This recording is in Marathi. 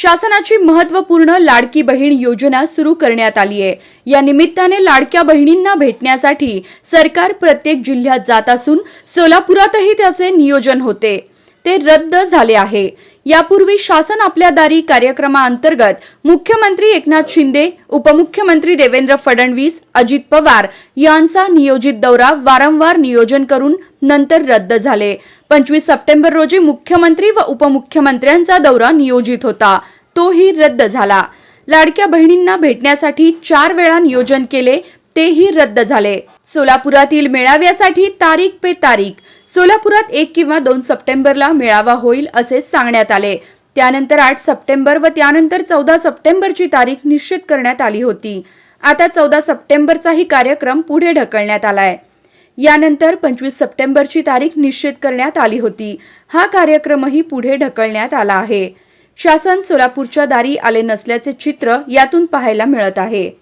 शासनाची महत्त्वपूर्ण लाडकी बहीण योजना सुरू करण्यात आली आहे. या निमित्ताने लाडक्या बहिणींना भेटण्यासाठी सरकार प्रत्येक जिल्ह्यात जात असून सोलापुरातही त्याचे नियोजन होते. ते रद्द झाले आहे. यापूर्वी शासन आपल्या दारी कार्यक्रमाअंतर्गत मुख्यमंत्री एकनाथ शिंदे उपमुख्यमंत्री देवेंद्र फडणवीस अजित पवार यांचा नियोजित दौरा वारंवार नियोजन करून नंतर रद्द झाले. पंचवीस सप्टेंबर रोजी मुख्यमंत्री व उपमुख्यमंत्र्यांचा दौरा नियोजित होता. तोही रद्द झाला. लाडक्या बहिणींना भेटण्यासाठी चार वेळा नियोजन केले तेही रद्द झाले. सोलापुरातील मेळाव्यासाठी तारीख पे तारीख सोलापुरात एक किंवा दोन सप्टेंबरला मेळावा होईल असे सांगण्यात आले. त्यानंतर आठ सप्टेंबर व त्यानंतर चौदा सप्टेंबरची तारीख निश्चित करण्यात आली होती. आता चौदा सप्टेंबरचाही कार्यक्रम पुढे ढकलण्यात आलाय. यानंतर पंचवीस सप्टेंबरची तारीख निश्चित करण्यात आली होती. हा कार्यक्रमही पुढे ढकलण्यात आला आहे. शासन सोलापूरच्या दारी आले नसल्याचे चित्र यातून पाहायला मिळत आहे.